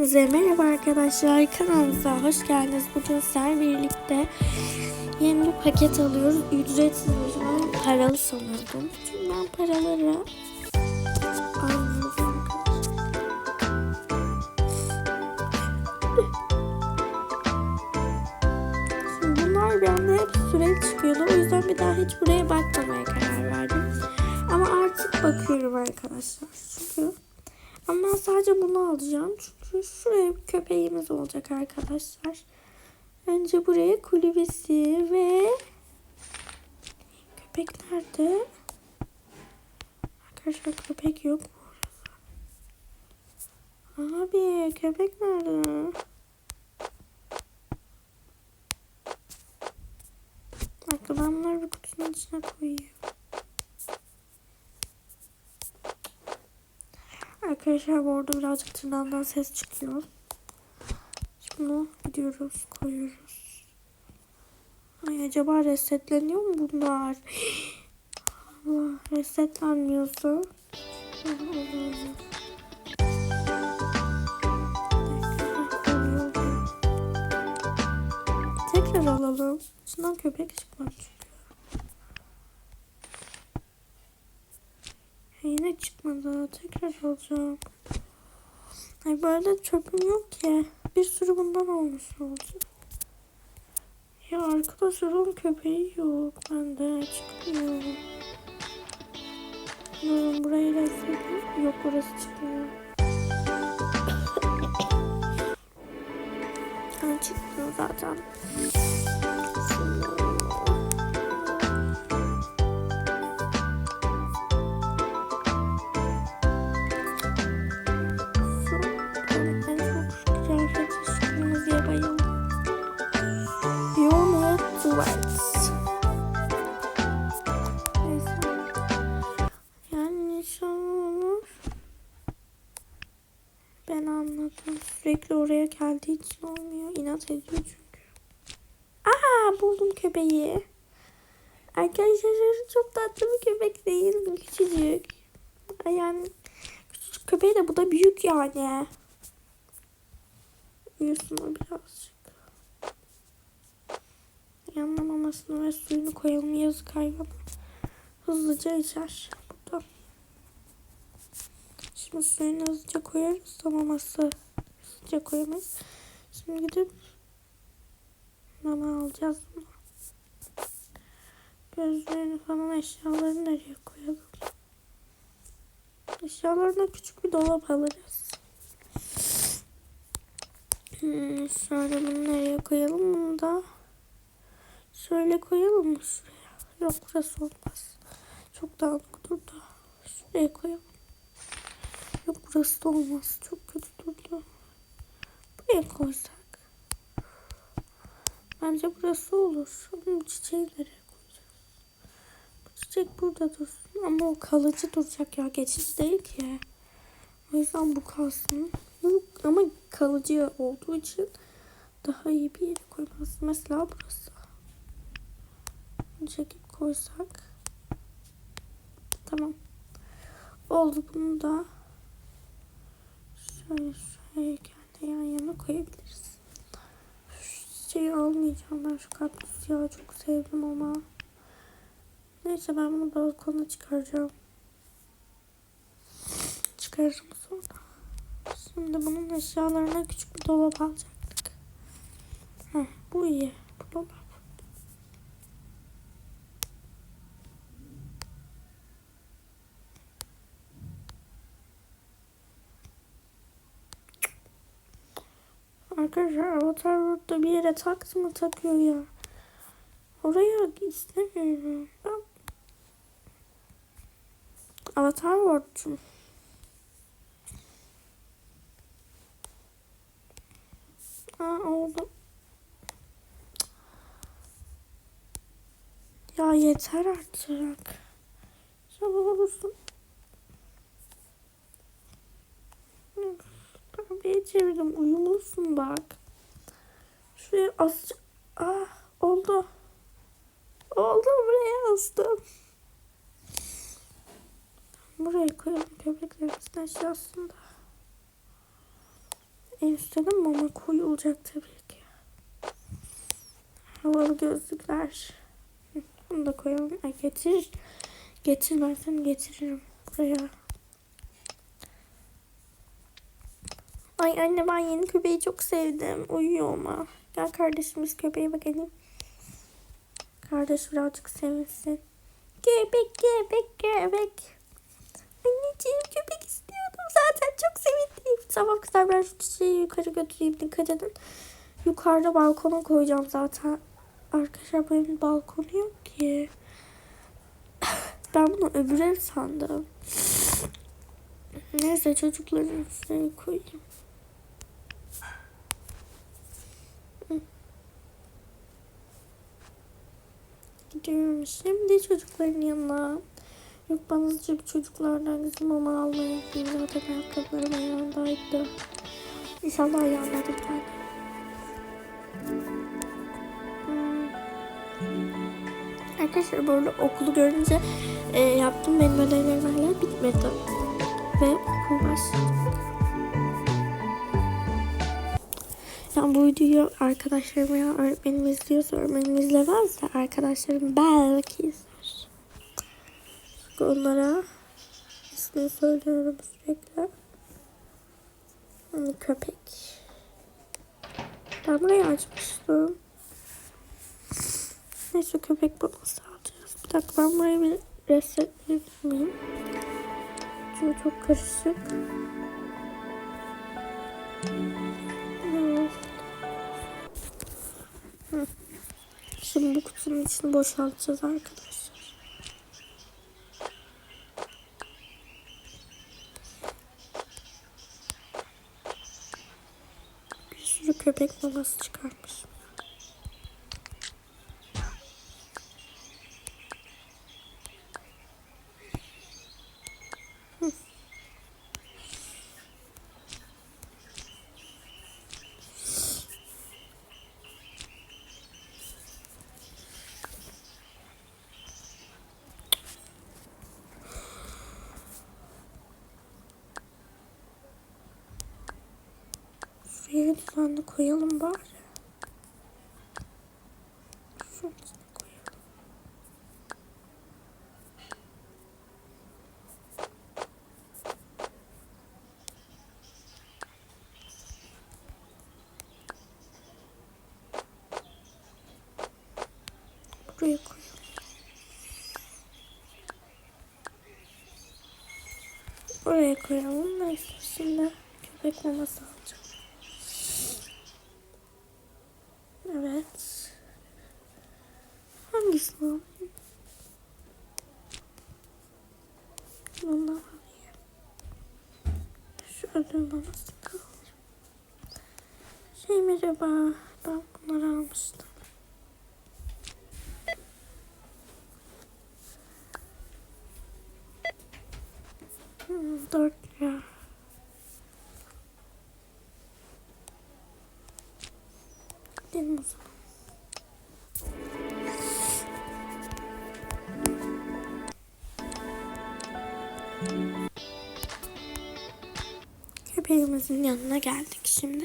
Herkese merhaba arkadaşlar kanalımıza hoş geldiniz. Bugün sizlerle birlikte yeni bir paket alıyoruz. Ücretsiz ben paralı sanıyordum. Çünkü ben paraları almadım. Şimdi bunlar bende hep sürekli çıkıyordu. O yüzden bir daha hiç buraya bakmamaya karar verdim. Ama artık bakıyorum arkadaşlar. Çünkü ama ben sadece bunu alacağım. Çünkü şuraya bir köpeğimiz olacak arkadaşlar. Önce buraya kulübesi ve köpek nerede? Arkadaşlar köpek yok. Abi köpek nerede? Dakika bir kutunun içine koyayım. Arkadaşlar bu arada birazcık tırnağımdan ses çıkıyor. Şimdi gidiyoruz koyuyoruz. Ay acaba resetleniyor mu bunlar? Allah resetlenmiyorsa. Tekrar alalım. İçinden köpek çıkmaz Yine çıkmadı. Tekrar alacağım. Ay böyle çöpüm yok ki. Bir sürü bundan olmuş olacak. Ya arkadaşlar onun köpeği yok. Bende çıkmıyor. Durun burayı resim. Yok burası çıkmıyor. Ha, çıktı zaten. Ben anladım. Sürekli oraya geldiği için olmuyor. İnat ediyor çünkü. Aa buldum köpeği. Arkadaşlar çok tatlı bir köpek değil mi? Küçücük. Yani küçücük köpeği de bu da büyük yani. Uyusun o birazcık. Yanına mamasını ve suyunu koyalım yazık hayvana. Hızlıca içer. Şimdi suyunu hızlıca koyarız da maması hızlıca koyamayız. Şimdi gidip mama alacağız bunu. Gözlerini falan eşyalarını nereye koyalım? Eşyalarına küçük bir dolap alırız. Hmm, şöyle bunu nereye koyalım? Bunu da şöyle koyalım mı şuraya? Yok burası olmaz. Çok dağınık durdu. Şuraya koyalım. Yok burası da olmaz. Çok kötü durdu. Buraya koysak. Bence burası olur. Ama bu çiçeği nereye koyacağız? Bu çiçek burada dursun. Ama o kalıcı duracak ya. Geçici değil ki. O yüzden bu kalsın. Ama kalıcı olduğu için daha iyi bir yere koymaz. Mesela burası. Çekip koysak. Tamam. Oldu bunu da şöyle şuraya kendi yan yana koyabiliriz. Şu şeyi almayacağım ben şu kaktüs ya çok sevdim ama. Neyse ben bunu balkona çıkaracağım. Çıkarırım sonra. Şimdi bunun eşyalarına küçük bir dolap alacaktık. Heh, bu iyi. Bu dolap. Arkadaşlar avatar burada bir yere taktı mı takıyor ya. Oraya istemiyorum. Ben... Avatar World'cum. Ha oldu. Ya yeter artık. Sabah olursun. Pembeye çevirdim. Uyumlusun bak. Şuraya az... Ah oldu. Oldu buraya astım. Buraya koyalım köpeklerimizin eşyasını da. En üstte de mama koyulacak tabii ki. Havalı gözlükler. Bunu da koyalım. Ay getir. Getirmezsem getiririm buraya. Ay anne ben yeni köpeği çok sevdim. Uyuyor ama. Gel kardeşimiz köpeğe bakalım. Kardeş birazcık sevinsin. Köpek, köpek, köpek. Anneciğim köpek istiyordum zaten çok sevindim. Sabah kadar ben şu çiçeği yukarı götüreyim dikkat edin. Yukarıda balkona koyacağım zaten. Arkadaşlar benim balkonu yok ki. Ben bunu öbür ev sandım. Neyse çocukların üstüne koyayım. Gidiyorum şimdi çocukların yanına. Yok bana azıcık çocuklardan gizli mama almaya gideyim. Zaten ayakkabılarım ayağındaydı. İnşallah ayağındadır tane. Hmm. Arkadaşlar böyle okulu görünce e, yaptım benim ödevlerim hala bitmedi. Ve okul başlayacak. Yani bu videoyu arkadaşlarım ya öğretmenim izliyorsa öğretmenim izlemezse arkadaşlarım belki izler. Çünkü onlara ismini söylüyorum sürekli. Hani köpek. Ben burayı açmıştım. Neyse köpek babası alacağız. Bir dakika ben burayı bir resetleyebilir? Çünkü çok karışık. Şimdi bu kutunun içini boşaltacağız arkadaşlar. Bir sürü köpek maması çıkarmış. Şuraya düzenli koyalım bari. İçine koyalım. Buraya koyalım. Oraya koyalım. Neyse şimdi köpek maması alacağım. Evet. Hangisini alayım? Bundan alayım. Ödül mamasını alayım. Şey merhaba. Ben bunları almıştım. Hmm, 4 lira. Köpeğimizin yanına geldik şimdi.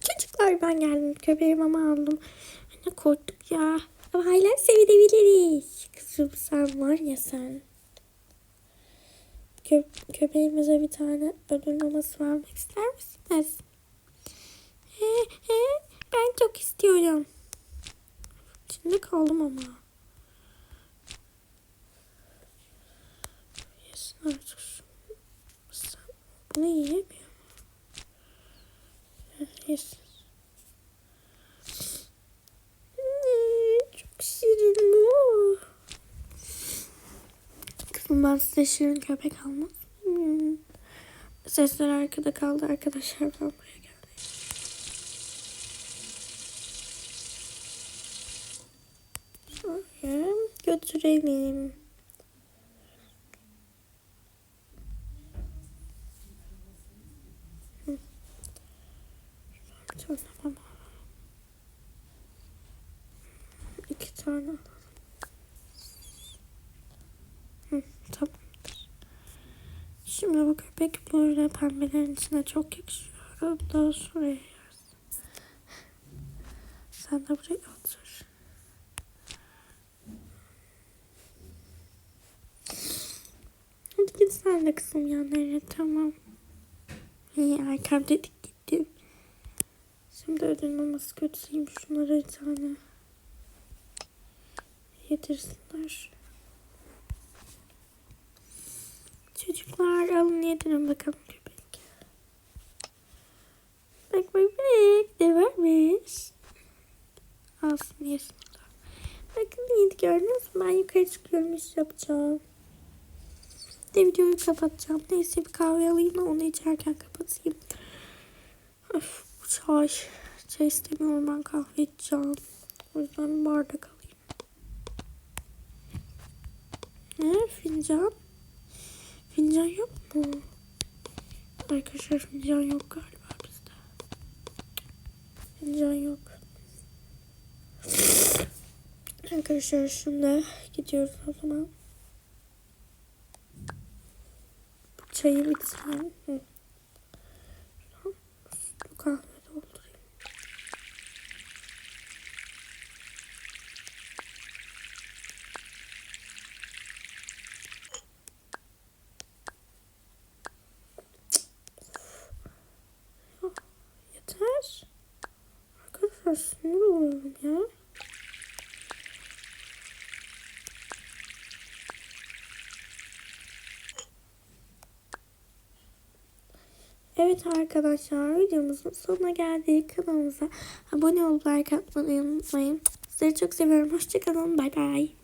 Çocuklar ben geldim. Köpeği mama aldım. Anne korktuk ya. Ama hala sevinebiliriz. Kızım sen var ya sen. Kö köpeğimize bir tane ödül maması vermek ister misiniz? He he ben çok istiyorum. Şimdi kaldım ama. Yesin artık şunu. Bunu yiyemiyor mu? Heh, Yesin. Hmm, Çok şirin bu. Kızım ben size şirin köpek almaz mıyım? Sesler arkada kaldı arkadaşlar ben buraya geldim. Şöyle götürelim. Tane mama. İki tane alalım. Hı, tamamdır. Şimdi bu Peki böyle pembelerin içine çok yakışıyor. Da şuraya yersin. Sen de buraya otur. Hadi git sen de kızım yanlarına tamam. İyi arkam dedik gittim. Şimdi ödül maması kötüyüm. Şunlara bir tane yedirsinler. Çocuklar alın yedirin bakalım köpek. Bak bak bak ne varmış. Alsın yesin. Bakın yedi gördünüz mü? Ben yukarı çıkıyorum iş yapacağım. De videoyu kapatacağım. Neyse bir kahve alayım da onu içerken kapatayım. Bu çay. Çay istemiyorum ben kahve içeceğim. O yüzden bir bardak alayım. Ne fincan? Fincan yok mu? Arkadaşlar fincan yok galiba bizde. Fincan yok. Arkadaşlar şimdi gidiyoruz o zaman. Çayı Bu kahve doldurayım. Yeter. Arkadaşlar sinir oluyorum ya. Evet arkadaşlar videomuzun sonuna geldik. Kanalımıza abone olup like atmayı unutmayın. Sizleri çok seviyorum. Hoşçakalın. Bay bay.